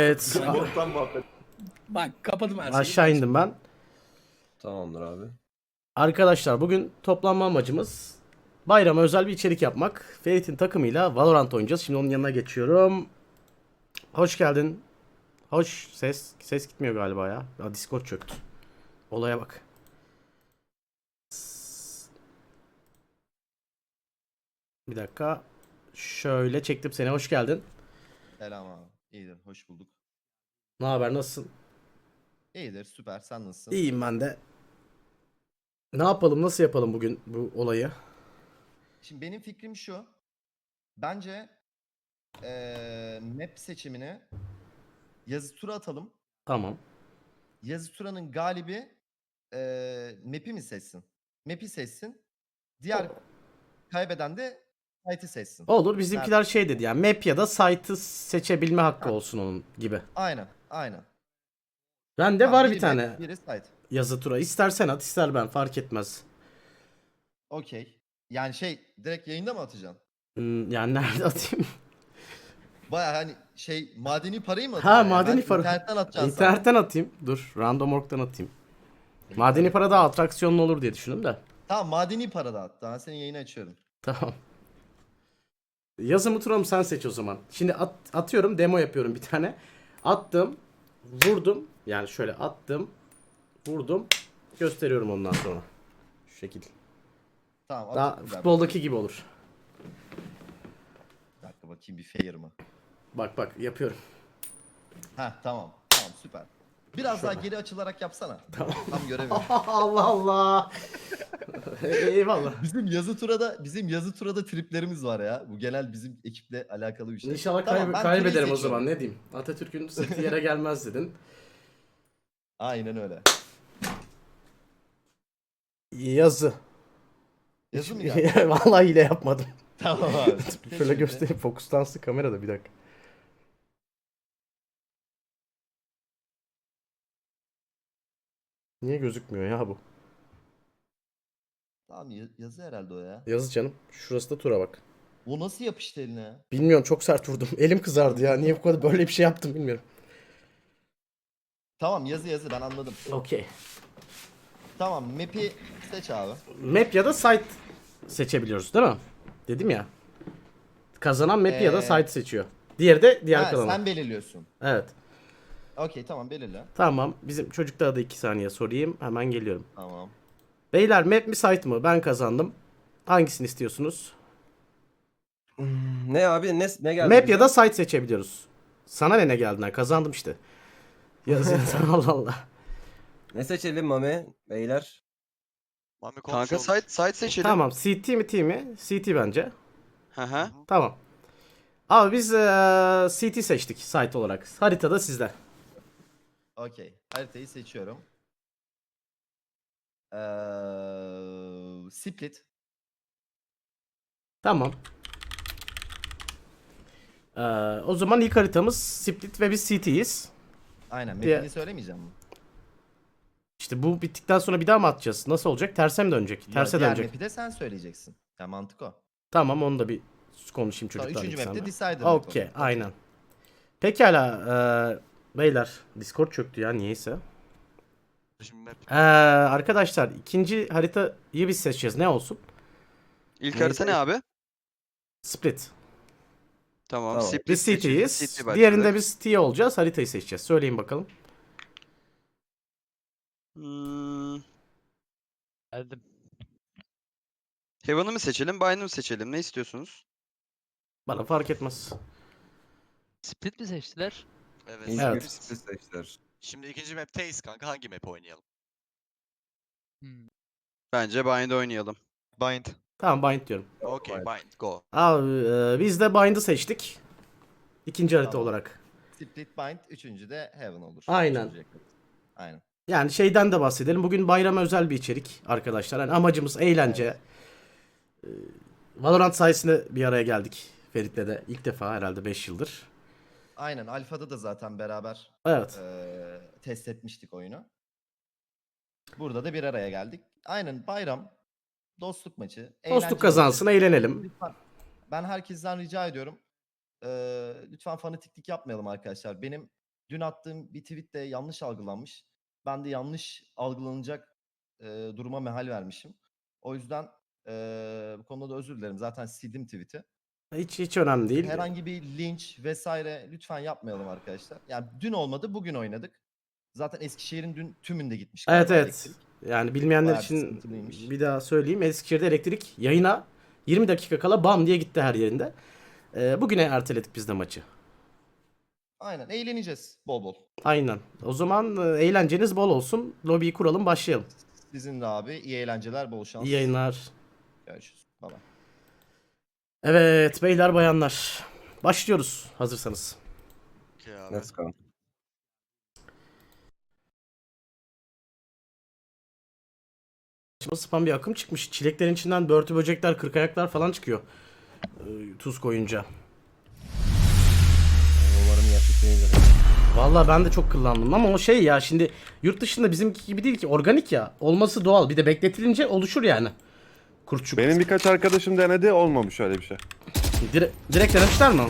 Evet. Muhabbet. Bak kapadım her şeyi. Aşağı indim ben. Tamamdır abi. Arkadaşlar bugün toplanma amacımız bayrama özel bir içerik yapmak. Ferit'in takımıyla Valorant oynayacağız. Şimdi onun yanına geçiyorum. Hoş geldin. Hoş ses ses gitmiyor galiba ya. ya Discord çöktü. Olaya bak. Bir dakika. Şöyle çektim seni. Hoş geldin. Selam abi. İyidir. Hoş bulduk. Ne haber? Nasılsın? İyidir. Süper. Sen nasılsın? İyiyim ben de. Ne yapalım? Nasıl yapalım bugün bu olayı? Şimdi benim fikrim şu. Bence eee map seçimini yazı tura atalım. Tamam. Yazı turanın galibi eee map'i mi seçsin? Map'i seçsin. Diğer kaybeden de site'i seçsin. Olur. Bizimkiler şey dedi yani map ya da site'ı seçebilme hakkı olsun onun gibi. Aynen. Aynen. Bende Tamam, var biri bir tane biri site. yazı tura. İstersen at ister ben fark etmez. Okey. Yani şey direkt yayında mı atacaksın? Hmm, yani nerede atayım? Baya hani şey madeni parayı mı Ha, atacaksın? yani? madeni Ben para. İnternetten atacaksın. sana. İnternetten atayım. Dur random.org'dan atayım. Madeni para daha atraksiyonlu olur diye düşündüm de. Tamam madeni para da at. Ben senin yayını açıyorum. Tamam. Yazımı tura mı sen seç o zaman. Şimdi at, atıyorum demo yapıyorum bir tane. Attım. Vurdum. Yani şöyle attım. Vurdum. Gösteriyorum ondan sonra. Şu şekil. Tamam. Daha at- güzel. futboldaki gibi olur. Bir dakika bakayım bir fair mı? Bak bak yapıyorum. Heh tamam. Tamam süper. Biraz daha geri açılarak yapsana. Tamam. Tam göremiyorum. Allah Allah. Eyvallah. bizim yazı turada bizim yazı turada triplerimiz var ya. Bu genel bizim ekiple alakalı bir şey. İnşallah Tamam, kaybe- ben kaybederim o zaman ne diyeyim. Atatürk'ün sırtı yere gelmez dedin. Aynen öyle. Yazı. Yazı mı geldi? Vallahi hile yapmadım. tamam abi. Şöyle göstereyim fokuslansın kamerada bir dakika. Niye gözükmüyor ya bu? Tamam ya- yazı herhalde o ya. Yazı canım. Şurası da tura bak. O nasıl yapıştı eline ya? Bilmiyorum çok sert vurdum. Elim kızardı ya. Niye bu kadar böyle bir şey yaptım bilmiyorum. Tamam yazı yazı ben anladım. Okey. Tamam map'i seç abi. Map ya da site seçebiliyoruz değil mi? Dedim ya. Kazanan map ya da Ee, site seçiyor. Diğeri de diğer Ha, kazanan. sen belirliyorsun. Evet. Okey tamam belirle. Tamam. Bizim çocuklara da 2 saniye sorayım. Hemen geliyorum. Tamam. Beyler map mi site mı? Ben kazandım. Hangisini istiyorsunuz? Ne abi ne ne geldi? Map bize? ya da site seçebiliyoruz. Sana ne ne geldiğinden kazandım işte. Yazıyor Allah Allah. Ne seçelim Mami beyler? Mami Kanka site site seçelim. Tamam CT mi T mi? CT bence. Hı hı. Tamam. Abi biz eee, CT seçtik site olarak. Haritada sizde. Okey. Haritayı seçiyorum. Ee, split. Tamam. Eee, o zaman ilk haritamız Split ve biz CT'yiz. Aynen. Diye- Map'ini söylemeyeceğim mi? İşte bu bittikten sonra bir daha mı atacağız? Nasıl olacak? Terse mi dönecek? Terse Diğer dönecek. map'i de sen söyleyeceksin. Ya mantık o. Tamam onu da bir konuşayım Sonra çocuklarla. üçüncü map'te decider map Okey aynen. Pekala eee, beyler Discord çöktü ya niyeyse. Şimdi map. Eee, arkadaşlar ikinci haritayı biz seçeceğiz. Ne olsun? İlk Neyse. harita ne abi? Split. Tamam. Tamam. Split Biz City'yiz. City. Diğerinde biz T olacağız. Haritayı seçeceğiz. Söyleyin bakalım. Hmm, Geldim. Heaven'ı mı seçelim, Bind'ı mı seçelim? Ne istiyorsunuz? Bana fark etmez. Split mi seçtiler? Evet. Evet. sürpriz seçtiler. Şimdi ikinci map'teyiz kanka. Hangi map oynayalım? Hmm. Bence Bind oynayalım. Bind. Tamam Bind diyorum. Okey, Bind. bind. Go. Abi eee, biz de Bind'ı seçtik. İkinci harita Tamam. olarak. Split bind. Üçüncü de heaven olur. Aynen. Aynen. Yani şeyden de bahsedelim. Bugün bayrama özel bir içerik arkadaşlar. Yani amacımız eğlence. Eee, Valorant sayesinde bir araya geldik. Ferit'le de ilk defa herhalde 5 yıldır. Aynen. Alfa'da da zaten beraber Evet. eee, test etmiştik oyunu. Burada da bir araya geldik. Aynen bayram. Dostluk maçı. eğlenceli Dostluk kazansın, eğlenelim. Lütfen. Ben herkesten rica ediyorum. Eee, lütfen fanatiklik yapmayalım arkadaşlar. Benim dün attığım bir tweet de yanlış algılanmış. Ben de yanlış algılanacak e, duruma mehal vermişim. O yüzden e, bu konuda da özür dilerim. Zaten sildim tweet'i. Hiç hiç önemli değil. Herhangi bir linç vesaire lütfen yapmayalım arkadaşlar. Yani dün olmadı bugün oynadık. Zaten Eskişehir'in dün tümünde gitmiş. Evet evet. elektrik. Yani bilmeyenler Bayağı için bir daha söyleyeyim. Eskişehir'de elektrik yayına 20 dakika kala bam diye gitti her yerinde. Ee, bugüne erteledik biz de maçı. Aynen eğleneceğiz bol bol. Aynen. O zaman e, eğlenceniz bol olsun. Lobiyi kuralım başlayalım. Sizin de abi iyi eğlenceler bol şans. İyi yayınlar. Görüşürüz. Bye bye. Evet beyler bayanlar. Başlıyoruz hazırsanız. Okey abi. Let's go. Saçma sapan bir akım çıkmış. Çileklerin içinden börtü böcekler, kırkayaklar falan çıkıyor. Ee, tuz koyunca. Umarım değildir. Vallahi ben de çok kullandım ama o şey ya şimdi yurt dışında bizimki gibi değil ki organik ya. Olması doğal. Bir de bekletilince oluşur yani. Kurtçuk. Benim birkaç arkadaşım denedi olmamış öyle bir şey. Dire- direkt denemişler mi?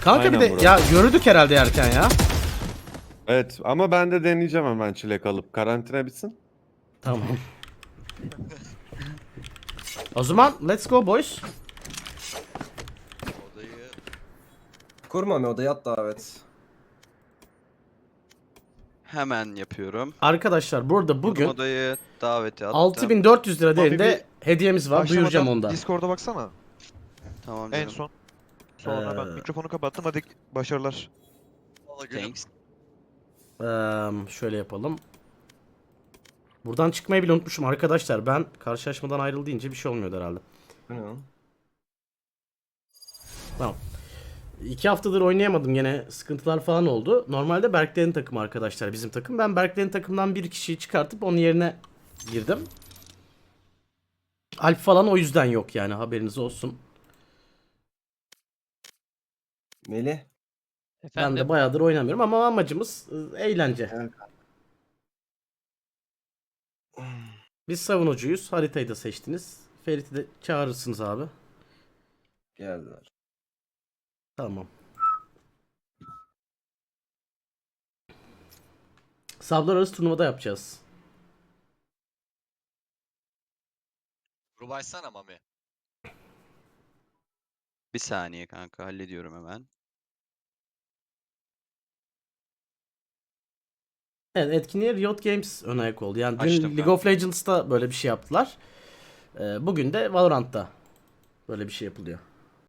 Kanka Aynen bir de bro. ya yürüdük herhalde yerken ya. Evet ama ben de deneyeceğim hemen çilek alıp karantina bitsin. Tamam. o zaman let's go boys. Odayı Kur Mami odaya at davet. Hemen yapıyorum. Arkadaşlar burada Bugün odayı davete attım. 6400 lira değerinde hediyemiz var. Duyuracağım onda. Discord'a baksana. Tamam En canım. son. Sonra ben Ee, mikrofonu kapattım. Hadi başarılar. Thanks. Eee, şöyle yapalım. Buradan çıkmayı bile unutmuşum arkadaşlar. Ben karşılaşmadan ayrıl deyince bir şey olmuyordu herhalde. Tamam. İki haftadır oynayamadım gene sıkıntılar falan oldu. Normalde Berkler'in takımı arkadaşlar bizim takım. Ben Berkler'in takımdan bir kişiyi çıkartıp onun yerine girdim. Alp falan o yüzden yok yani haberiniz olsun. Melih. Ben Efendim. de bayağıdır oynamıyorum ama amacımız e, eğlence. Evet. Biz savunucuyuz. Haritayı da seçtiniz. Ferit'i de çağırırsınız abi. Geldiler. Tamam. Sablar arası turnuvada yapacağız. Grubu açsana Mami. Bir saniye kanka hallediyorum hemen. Evet etkinliğe Riot Games ön ayak oldu. Yani dün Açtım League ben. of Legends'ta böyle bir şey yaptılar. Ee, bugün de Valorant'ta böyle bir şey yapılıyor.